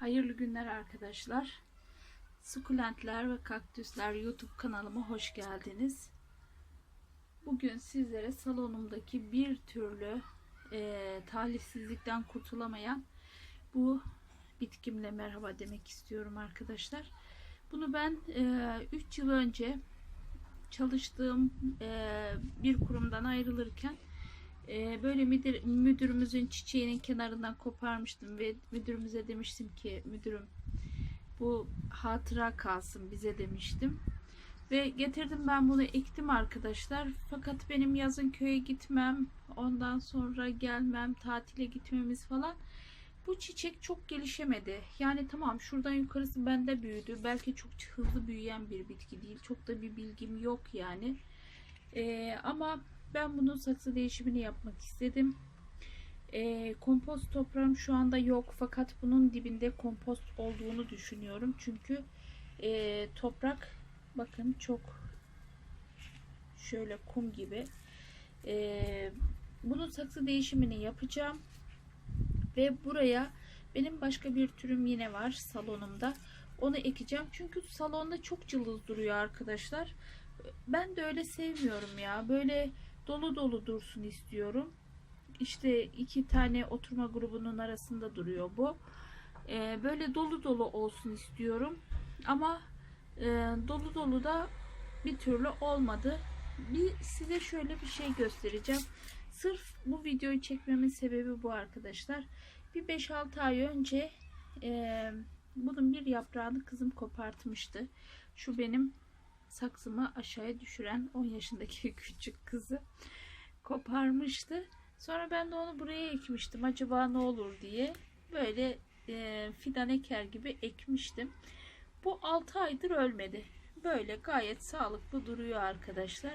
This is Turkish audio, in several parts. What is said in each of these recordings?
Hayırlı günler arkadaşlar. Sukulentler ve kaktüsler YouTube kanalıma hoş geldiniz. Bugün sizlere salonumdaki bir türlü e, talihsizlikten kurtulamayan bu bitkimle merhaba demek istiyorum arkadaşlar. Bunu ben 3 yıl önce çalıştığım e, bir kurumdan ayrılırken e, böyle müdür, müdürümüzün çiçeğinin kenarından koparmıştım ve müdürümüze demiştim ki müdürüm bu hatıra kalsın bize demiştim. Ve getirdim ben bunu ektim arkadaşlar. Fakat benim yazın köye gitmem, ondan sonra gelmem, tatile gitmemiz falan bu çiçek çok gelişemedi. Yani tamam şuradan yukarısı bende büyüdü. Belki çok hızlı büyüyen bir bitki değil. Çok da bir bilgim yok yani. Ee, ama ben bunun saksı değişimini yapmak istedim. Ee, kompost toprağım şu anda yok. Fakat bunun dibinde kompost olduğunu düşünüyorum. Çünkü e, toprak bakın çok şöyle kum gibi. Ee, bunun saksı değişimini yapacağım ve buraya benim başka bir türüm yine var salonumda. Onu ekeceğim. Çünkü salonda çok cılız duruyor arkadaşlar. Ben de öyle sevmiyorum ya. Böyle dolu dolu dursun istiyorum. İşte iki tane oturma grubunun arasında duruyor bu. Ee, böyle dolu dolu olsun istiyorum. Ama e, dolu dolu da bir türlü olmadı. Bir size şöyle bir şey göstereceğim. Sırf bu videoyu çekmemin sebebi bu arkadaşlar. Bir 5-6 ay önce e, bunun bir yaprağını kızım kopartmıştı. Şu benim saksımı aşağıya düşüren 10 yaşındaki küçük kızı koparmıştı. Sonra ben de onu buraya ekmiştim. Acaba ne olur diye. Böyle e, fidan eker gibi ekmiştim. Bu 6 aydır ölmedi. Böyle gayet sağlıklı duruyor arkadaşlar.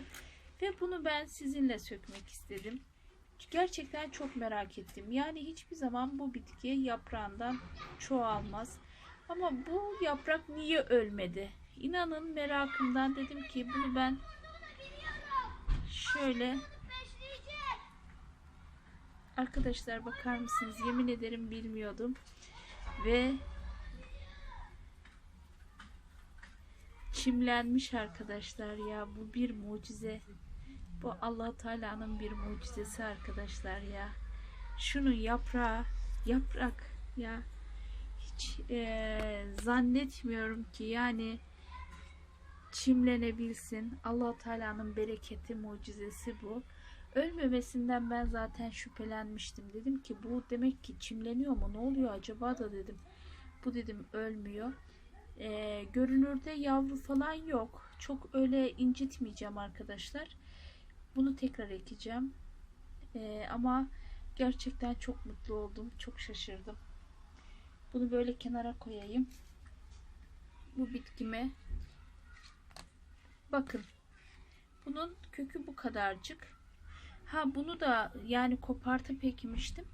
Ve bunu ben sizinle sökmek istedim. Gerçekten çok merak ettim. Yani hiçbir zaman bu bitki yaprağından çoğalmaz. Ama bu yaprak niye ölmedi? İnanın merakımdan dedim ki bunu ben şöyle Arkadaşlar bakar mısınız? Yemin ederim bilmiyordum. Ve çimlenmiş arkadaşlar ya. Bu bir mucize. Bu allah Teala'nın bir mucizesi arkadaşlar ya. Şunun yaprağı, yaprak ya. Hiç e, zannetmiyorum ki yani çimlenebilsin. allah Teala'nın bereketi, mucizesi bu. Ölmemesinden ben zaten şüphelenmiştim. Dedim ki bu demek ki çimleniyor mu? Ne oluyor acaba da dedim. Bu dedim ölmüyor. Ee, görünürde yavru falan yok. Çok öyle incitmeyeceğim arkadaşlar. Bunu tekrar ekeceğim. Ee, ama gerçekten çok mutlu oldum. Çok şaşırdım. Bunu böyle kenara koyayım. Bu bitkime bakın. Bunun kökü bu kadarcık. Ha bunu da yani kopartıp ekmiştim.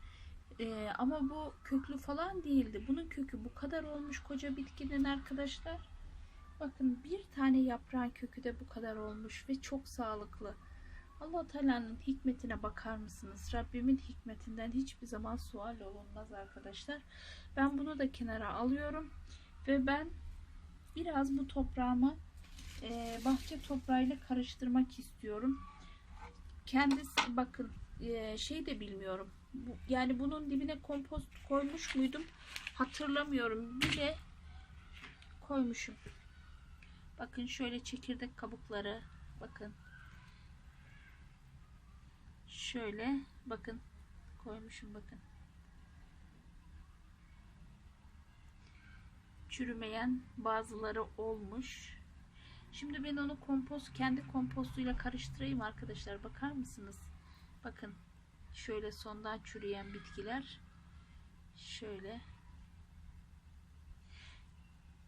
Ee, ama bu köklü falan değildi. Bunun kökü bu kadar olmuş koca bitkinin arkadaşlar. Bakın bir tane yaprağın kökü de bu kadar olmuş ve çok sağlıklı. Allah Teala'nın hikmetine bakar mısınız? Rabbimin hikmetinden hiçbir zaman sual olunmaz arkadaşlar. Ben bunu da kenara alıyorum ve ben biraz bu toprağımı e, bahçe toprağıyla karıştırmak istiyorum. Kendisi bakın e, şey de bilmiyorum. Bu, yani bunun dibine kompost koymuş muydum? Hatırlamıyorum. Bir de koymuşum. Bakın şöyle çekirdek kabukları. Bakın. Şöyle bakın koymuşum bakın. Çürümeyen bazıları olmuş. Şimdi ben onu kompost kendi kompostuyla karıştırayım arkadaşlar. Bakar mısınız? Bakın şöyle sondan çürüyen bitkiler. Şöyle.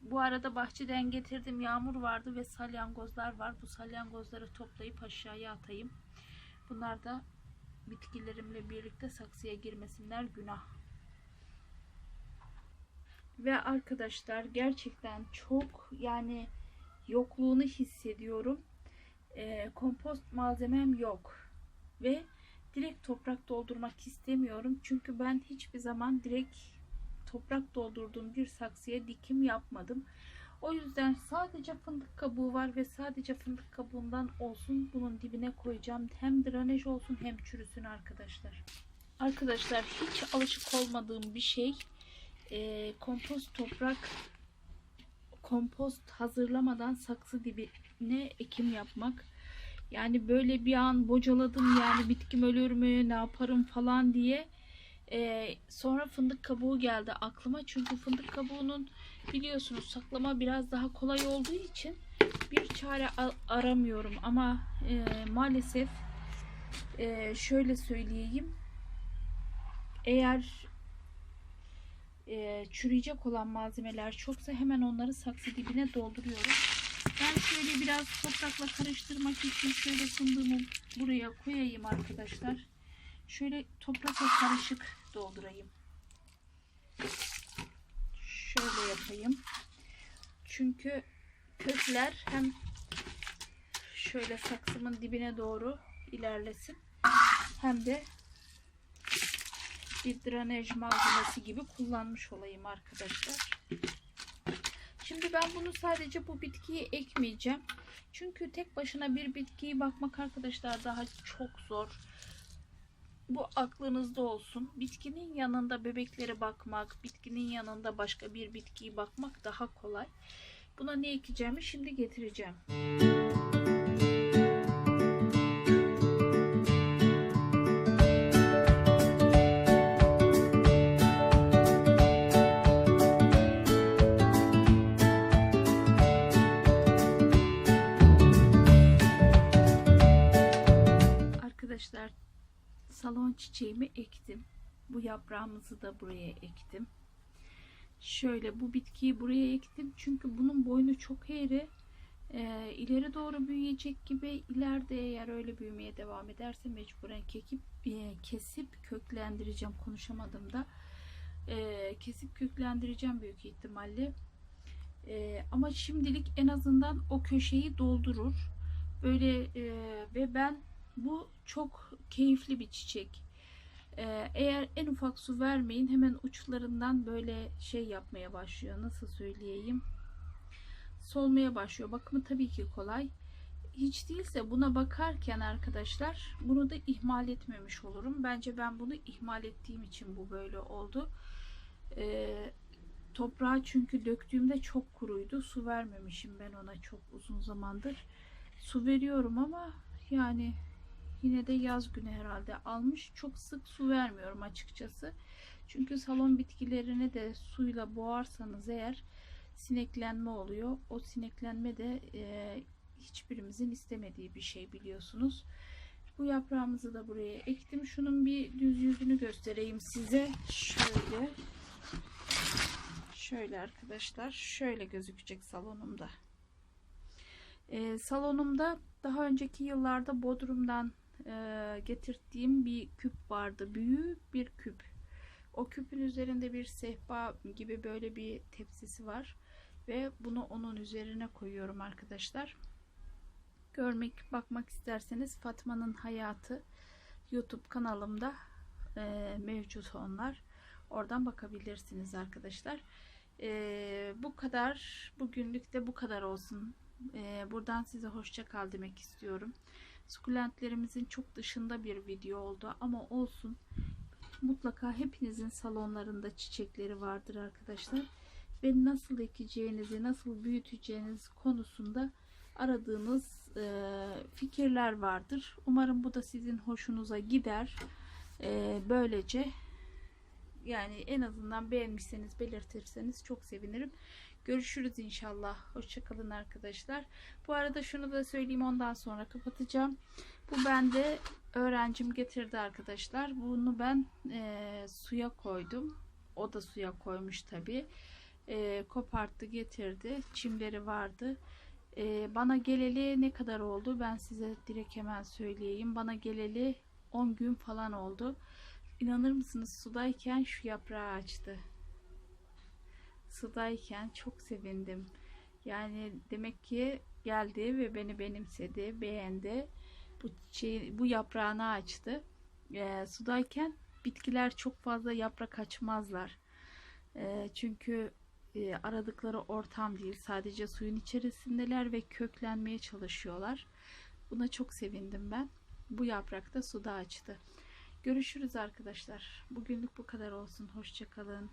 Bu arada bahçeden getirdim yağmur vardı ve salyangozlar var. Bu salyangozları toplayıp aşağıya atayım. Bunlar da bitkilerimle birlikte saksıya girmesinler günah. Ve arkadaşlar gerçekten çok yani yokluğunu hissediyorum. E, kompost malzemem yok. Ve direkt toprak doldurmak istemiyorum. Çünkü ben hiçbir zaman direkt toprak doldurduğum bir saksıya dikim yapmadım. O yüzden sadece fındık kabuğu var ve sadece fındık kabuğundan olsun bunun dibine koyacağım. Hem drenaj olsun hem çürüsün arkadaşlar. Arkadaşlar hiç alışık olmadığım bir şey e, kompost toprak kompost hazırlamadan saksı dibine ekim yapmak. Yani böyle bir an bocaladım yani bitkim ölür mü ne yaparım falan diye. Ee, sonra fındık kabuğu geldi aklıma. Çünkü fındık kabuğunun biliyorsunuz saklama biraz daha kolay olduğu için bir çare aramıyorum. Ama e, maalesef e, şöyle söyleyeyim. Eğer e, çürüyecek olan malzemeler çoksa hemen onları saksı dibine dolduruyorum. Ben şöyle biraz toprakla karıştırmak için şöyle fındığımı buraya koyayım arkadaşlar. Şöyle toprakla karışık doldurayım. Şöyle yapayım. Çünkü kökler hem şöyle saksımın dibine doğru ilerlesin hem de bir drenaj malzemesi gibi kullanmış olayım arkadaşlar. Şimdi ben bunu sadece bu bitkiyi ekmeyeceğim. Çünkü tek başına bir bitkiyi bakmak arkadaşlar daha çok zor. Bu aklınızda olsun. Bitkinin yanında bebeklere bakmak, bitkinin yanında başka bir bitkiyi bakmak daha kolay. Buna ne ekeceğimi şimdi getireceğim. Arkadaşlar çiçeğimi ektim. Bu yaprağımızı da buraya ektim. Şöyle bu bitkiyi buraya ektim. Çünkü bunun boynu çok eğri. Ee, ileri doğru büyüyecek gibi ileride eğer öyle büyümeye devam ederse mecburen kekip, e, kesip köklendireceğim. Konuşamadım da. Ee, kesip köklendireceğim büyük ihtimalle. Ee, ama şimdilik en azından o köşeyi doldurur. Böyle e, ve ben bu çok keyifli bir çiçek. Ee, eğer en ufak su vermeyin hemen uçlarından böyle şey yapmaya başlıyor. Nasıl söyleyeyim? Solmaya başlıyor. Bakımı tabii ki kolay. Hiç değilse buna bakarken arkadaşlar bunu da ihmal etmemiş olurum. Bence ben bunu ihmal ettiğim için bu böyle oldu. Ee, toprağı çünkü döktüğümde çok kuruydu. Su vermemişim ben ona çok uzun zamandır. Su veriyorum ama yani Yine de yaz günü herhalde almış. Çok sık su vermiyorum açıkçası. Çünkü salon bitkilerini de suyla boğarsanız eğer sineklenme oluyor. O sineklenme de e, hiçbirimizin istemediği bir şey biliyorsunuz. Bu yaprağımızı da buraya ektim. Şunun bir düz yüzünü göstereyim size. Şöyle. Şöyle arkadaşlar. Şöyle gözükecek salonumda. Ee, salonumda daha önceki yıllarda Bodrum'dan e, getirdiğim bir küp vardı. Büyük bir küp. O küpün üzerinde bir sehpa gibi böyle bir tepsisi var. Ve bunu onun üzerine koyuyorum arkadaşlar. Görmek, bakmak isterseniz Fatma'nın Hayatı YouTube kanalımda e, mevcut onlar. Oradan bakabilirsiniz arkadaşlar. E, bu kadar. Bugünlük de bu kadar olsun. E, buradan size hoşça kal demek istiyorum. Sukulentlerimizin çok dışında bir video oldu ama olsun. Mutlaka hepinizin salonlarında çiçekleri vardır arkadaşlar. Ve nasıl ekeceğinizi, nasıl büyüteceğiniz konusunda aradığınız e, fikirler vardır. Umarım bu da sizin hoşunuza gider. E, böylece yani en azından beğenmişseniz belirtirseniz çok sevinirim. Görüşürüz inşallah. Hoşçakalın arkadaşlar. Bu arada şunu da söyleyeyim ondan sonra kapatacağım. Bu bende öğrencim getirdi arkadaşlar. Bunu ben e, suya koydum. O da suya koymuş tabi. E, koparttı getirdi. Çimleri vardı. E, bana geleli ne kadar oldu? Ben size direkt hemen söyleyeyim. Bana geleli 10 gün falan oldu. İnanır mısınız sudayken şu yaprağı açtı sudayken çok sevindim. Yani demek ki geldi ve beni benimsedi, beğendi. Bu şey, bu yaprağını açtı. E, sudayken bitkiler çok fazla yaprak açmazlar. E, çünkü e, aradıkları ortam değil. Sadece suyun içerisindeler ve köklenmeye çalışıyorlar. Buna çok sevindim ben. Bu yaprak da suda açtı. Görüşürüz arkadaşlar. Bugünlük bu kadar olsun. Hoşçakalın.